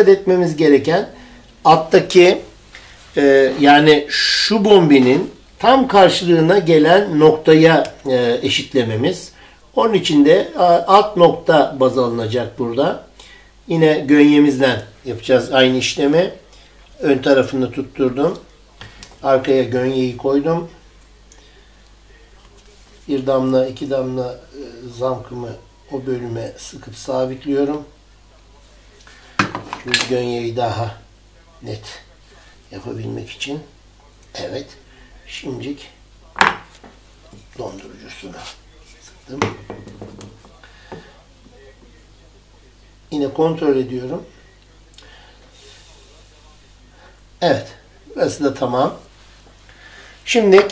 dikkat etmemiz gereken alttaki e, yani şu bombinin tam karşılığına gelen noktaya e, eşitlememiz. Onun için de alt nokta baz alınacak burada. Yine gönyemizden yapacağız aynı işlemi. Ön tarafını tutturdum. Arkaya gönyeyi koydum. Bir damla, iki damla e, zamkımı o bölüme sıkıp sabitliyorum. Şimdi gönyeyi daha net yapabilmek için. Evet. Şimdilik dondurucusunu sıktım. Yine kontrol ediyorum. Evet. Burası da tamam. Şimdi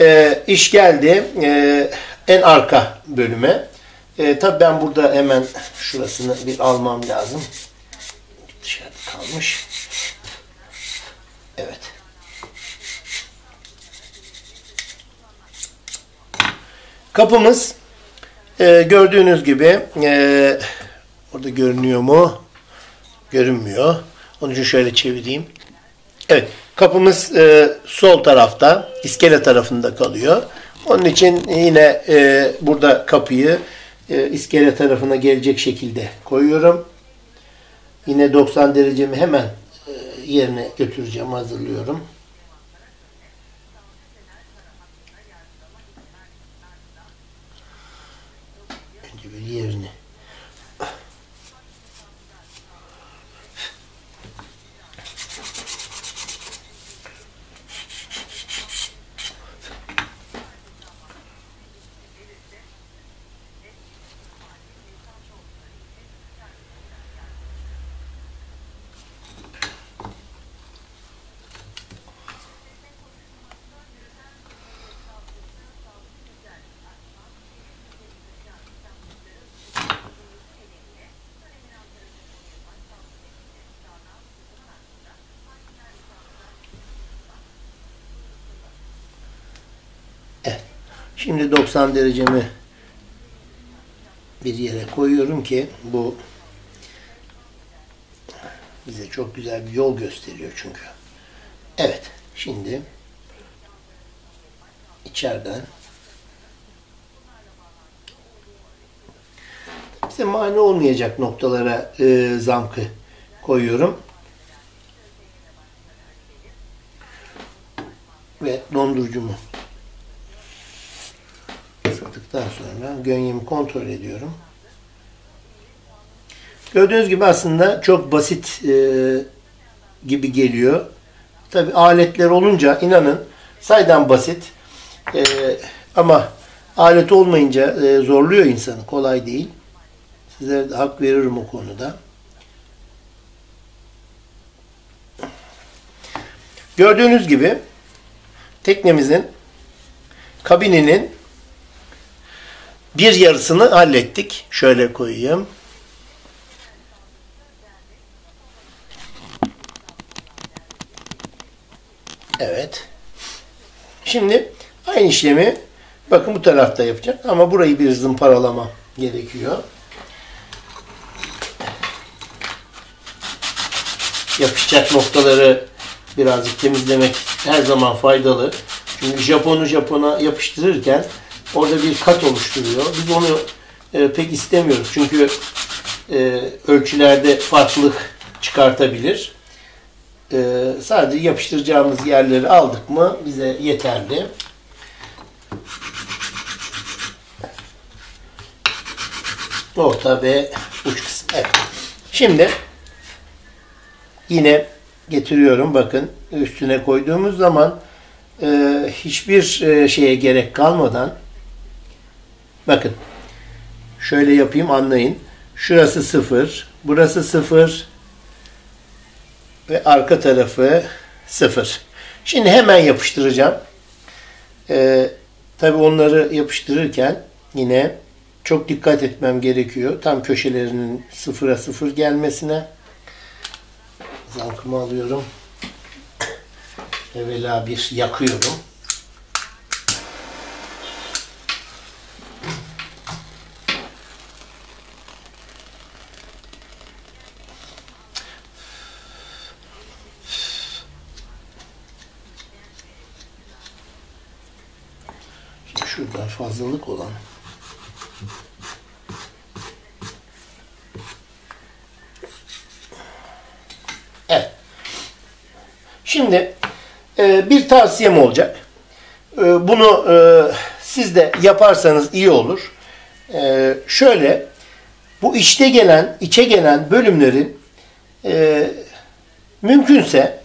e, iş geldi e, en arka bölüme. E, tabii ben burada hemen şurasını bir almam lazım. Dışarıda kalmış. Evet. Kapımız e, gördüğünüz gibi e, orada görünüyor mu? Görünmüyor. Onun için şöyle çevireyim. Evet. Kapımız e, sol tarafta, iskele tarafında kalıyor. Onun için yine e, burada kapıyı e, iskele tarafına gelecek şekilde koyuyorum. Yine 90 derecemi hemen e, yerine götüreceğim, hazırlıyorum. Önce bir yerini Şimdi 90 derecemi bir yere koyuyorum ki bu bize çok güzel bir yol gösteriyor çünkü. Evet. Şimdi içeriden bize mani olmayacak noktalara e, zamkı koyuyorum. Ve dondurucumu sıktıktan sonra gönyemi kontrol ediyorum. Gördüğünüz gibi aslında çok basit e, gibi geliyor. Tabi aletler olunca inanın saydan basit e, ama alet olmayınca e, zorluyor insanı. Kolay değil. Size de hak veririm o konuda. Gördüğünüz gibi teknemizin kabininin bir yarısını hallettik. Şöyle koyayım. Evet. Şimdi aynı işlemi bakın bu tarafta yapacak ama burayı bir zımparalama gerekiyor. Yapışacak noktaları birazcık temizlemek her zaman faydalı. Çünkü Japon'u Japon'a yapıştırırken orada bir kat oluşturuyor. Biz onu e, pek istemiyoruz. Çünkü e, ölçülerde farklılık çıkartabilir. E, sadece yapıştıracağımız yerleri aldık mı bize yeterli. Orta ve uç kısım. Evet. Şimdi yine getiriyorum. Bakın üstüne koyduğumuz zaman e, hiçbir e, şeye gerek kalmadan bakın şöyle yapayım anlayın. Şurası sıfır, burası sıfır ve arka tarafı sıfır. Şimdi hemen yapıştıracağım. Ee, Tabi onları yapıştırırken yine çok dikkat etmem gerekiyor. Tam köşelerinin sıfıra sıfır gelmesine. Zankımı alıyorum. Evvela bir yakıyorum. şurada fazlalık olan. Şimdi e, bir tavsiyem olacak. E, bunu e, siz de yaparsanız iyi olur. E, şöyle bu içte gelen, içe gelen bölümlerin e, mümkünse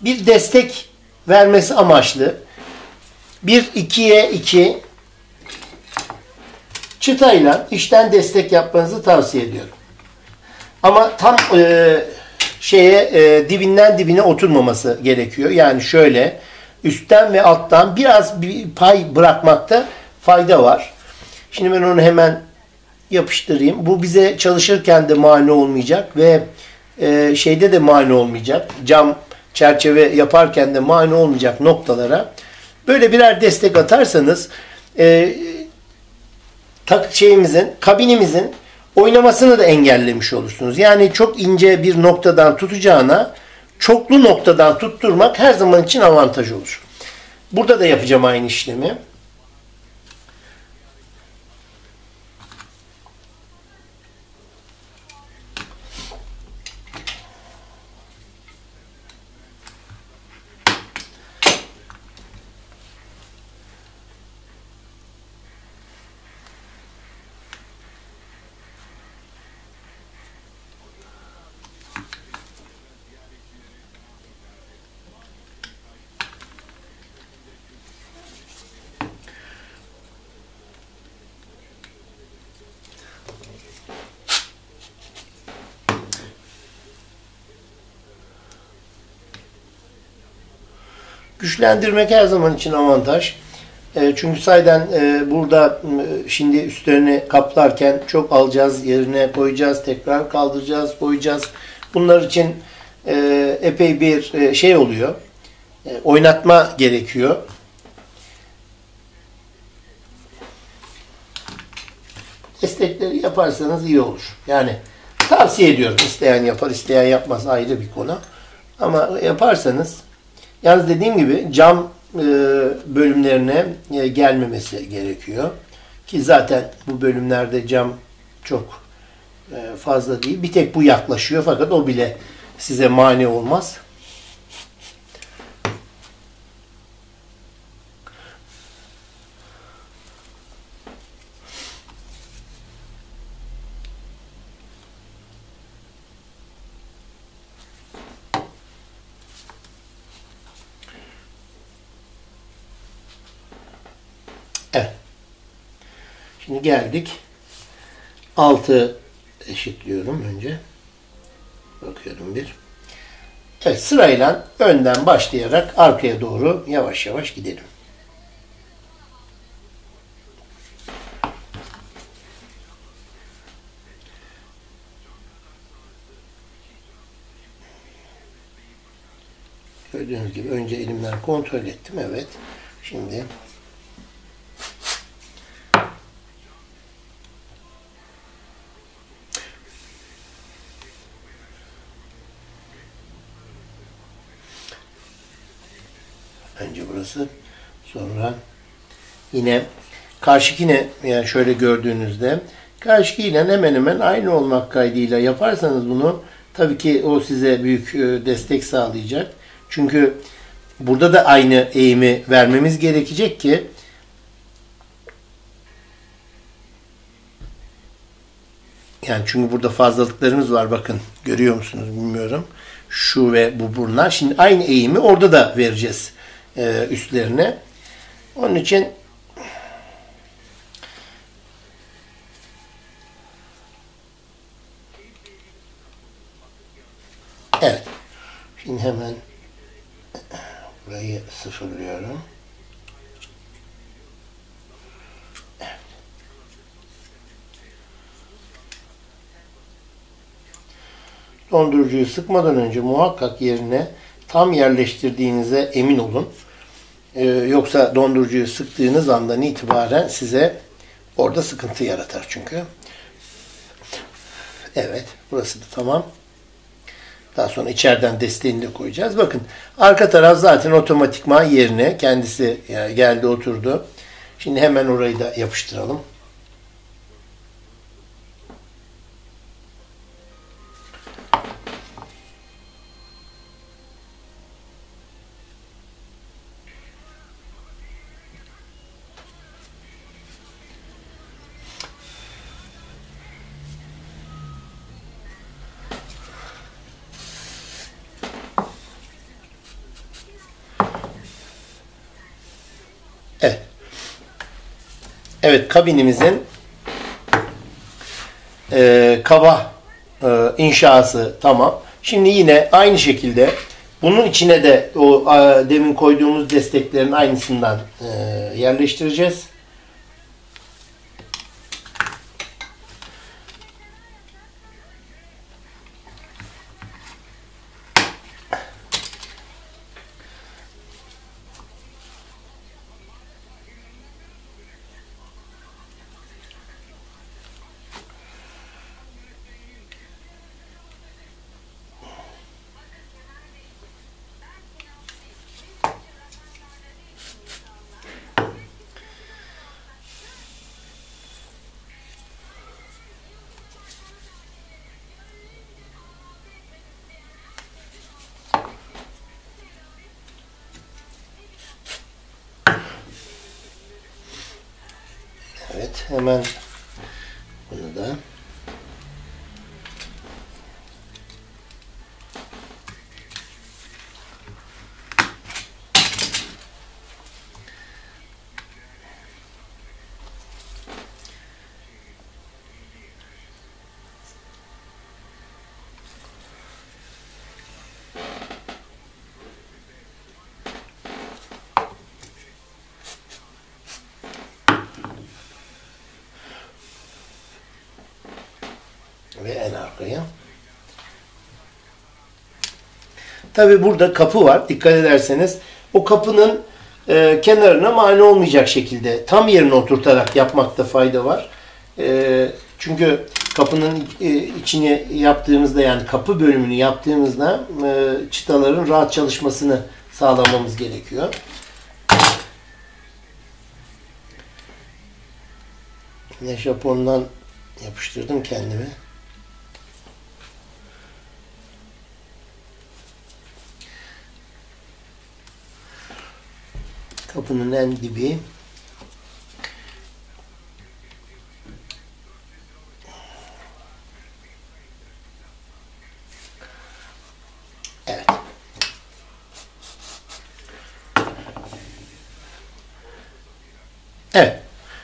bir destek vermesi amaçlı bir ikiye iki çıtayla içten destek yapmanızı tavsiye ediyorum. Ama tam e, şeye e, dibinden dibine oturmaması gerekiyor. Yani şöyle üstten ve alttan biraz bir pay bırakmakta fayda var. Şimdi ben onu hemen yapıştırayım. Bu bize çalışırken de mani olmayacak ve e, şeyde de mani olmayacak. Cam çerçeve yaparken de mani olmayacak noktalara böyle birer destek atarsanız e, tak şeyimizin, kabinimizin oynamasını da engellemiş olursunuz. Yani çok ince bir noktadan tutacağına çoklu noktadan tutturmak her zaman için avantaj olur. Burada da yapacağım aynı işlemi. Güçlendirmek her zaman için avantaj. E, çünkü sayeden e, burada şimdi üstlerini kaplarken çok alacağız, yerine koyacağız, tekrar kaldıracağız, koyacağız. Bunlar için e, epey bir e, şey oluyor. Oynatma gerekiyor. Destekleri yaparsanız iyi olur. Yani tavsiye ediyorum. İsteyen yapar, isteyen yapmaz ayrı bir konu. Ama yaparsanız Yalnız dediğim gibi cam e, bölümlerine e, gelmemesi gerekiyor. Ki zaten bu bölümlerde cam çok e, fazla değil. Bir tek bu yaklaşıyor fakat o bile size mani olmaz. Evet. Şimdi geldik. 6 eşitliyorum önce. Bakıyorum bir. Evet sırayla önden başlayarak arkaya doğru yavaş yavaş gidelim. Gördüğünüz gibi önce elimden kontrol ettim. Evet. Şimdi Burası. Sonra yine karşıki yine yani şöyle gördüğünüzde karşıki ile hemen hemen aynı olmak kaydıyla yaparsanız bunu tabii ki o size büyük e, destek sağlayacak. Çünkü burada da aynı eğimi vermemiz gerekecek ki yani çünkü burada fazlalıklarımız var bakın görüyor musunuz bilmiyorum. Şu ve bu bunlar. Şimdi aynı eğimi orada da vereceğiz e, üstlerine. Onun için Evet. Şimdi hemen burayı sıfırlıyorum. Dondurucuyu sıkmadan önce muhakkak yerine tam yerleştirdiğinize emin olun. Ee, yoksa dondurucuyu sıktığınız andan itibaren size orada sıkıntı yaratar çünkü. Evet, burası da tamam. Daha sonra içeriden desteğini de koyacağız. Bakın arka taraf zaten otomatikman yerine kendisi geldi oturdu. Şimdi hemen orayı da yapıştıralım. Evet kabinimizin e, kaba e, inşası tamam. Şimdi yine aynı şekilde bunun içine de o a, demin koyduğumuz desteklerin aynısından e, yerleştireceğiz. Evet hemen bunu da ve en arkaya. Tabi burada kapı var. Dikkat ederseniz o kapının e, kenarına mani olmayacak şekilde tam yerine oturtarak yapmakta fayda var. E, çünkü kapının e, içini yaptığımızda yani kapı bölümünü yaptığımızda e, çıtaların rahat çalışmasını sağlamamız gerekiyor. Yine Japon'dan yapıştırdım kendimi. Kapının en dibi. Evet. Evet.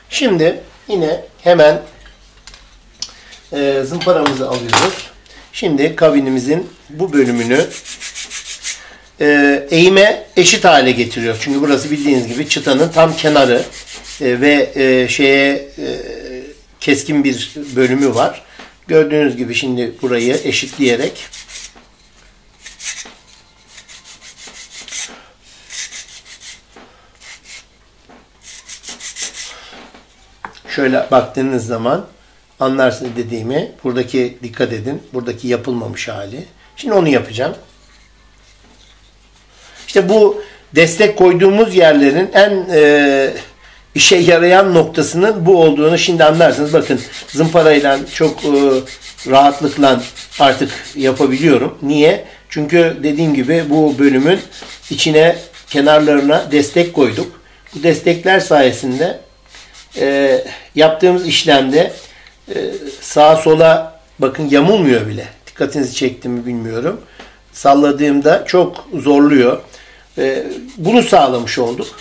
Şimdi yine hemen e, zımparamızı alıyoruz. Şimdi kabinimizin bu bölümünü eğime eşit hale getiriyor. Çünkü burası bildiğiniz gibi çıtanın tam kenarı e, ve e, şeye e, keskin bir bölümü var. Gördüğünüz gibi şimdi burayı eşitleyerek şöyle baktığınız zaman anlarsınız dediğimi. Buradaki dikkat edin. Buradaki yapılmamış hali. Şimdi onu yapacağım. İşte bu destek koyduğumuz yerlerin en e, işe yarayan noktasının bu olduğunu şimdi anlarsınız. Bakın zımparayla çok e, rahatlıkla artık yapabiliyorum. Niye? Çünkü dediğim gibi bu bölümün içine kenarlarına destek koyduk. Bu destekler sayesinde e, yaptığımız işlemde e, sağa sola bakın yamulmuyor bile. Dikkatinizi çekti mi bilmiyorum. Salladığımda çok zorluyor. E, bunu sağlamış olduk.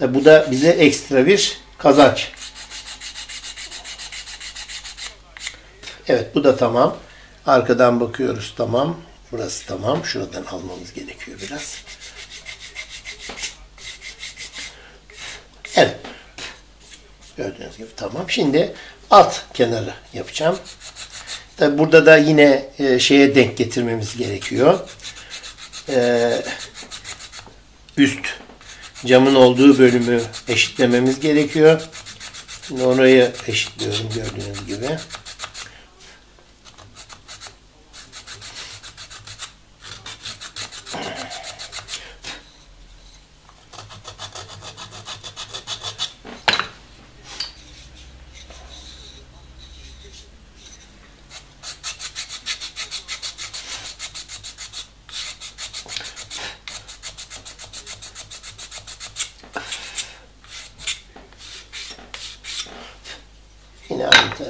Bu da bize ekstra bir kazanç. Evet bu da tamam. Arkadan bakıyoruz tamam. Burası tamam. Şuradan almamız gerekiyor biraz. Evet. Gördüğünüz gibi tamam. Şimdi alt kenarı yapacağım. Tabi burada da yine e, şeye denk getirmemiz gerekiyor. E, üst camın olduğu bölümü eşitlememiz gerekiyor. Şimdi orayı eşitliyorum gördüğünüz gibi.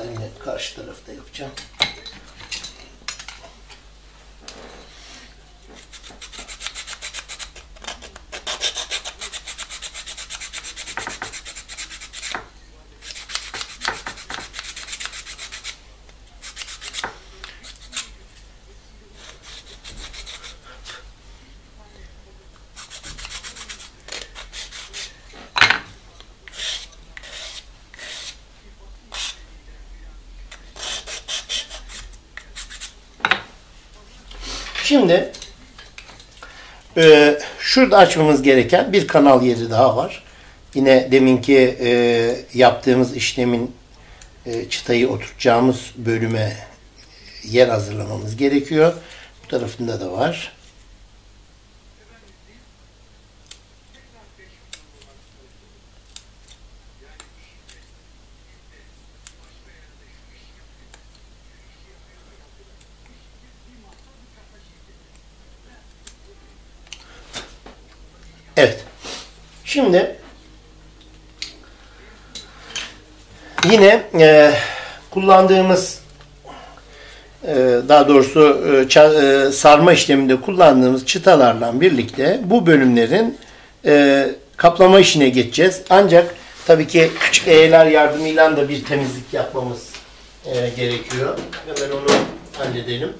yine karşı tarafta yapacağım. Şimdi e, şurada açmamız gereken bir kanal yeri daha var. Yine deminki e, yaptığımız işlemin e, çıtayı oturtacağımız bölüme yer hazırlamamız gerekiyor. Bu tarafında da var. Evet. Şimdi yine e, kullandığımız e, daha doğrusu e, ça- e, sarma işleminde kullandığımız çıtalarla birlikte bu bölümlerin e, kaplama işine geçeceğiz. Ancak tabii ki küçük eğeler yardımıyla da bir temizlik yapmamız e, gerekiyor. Hemen onu halledelim.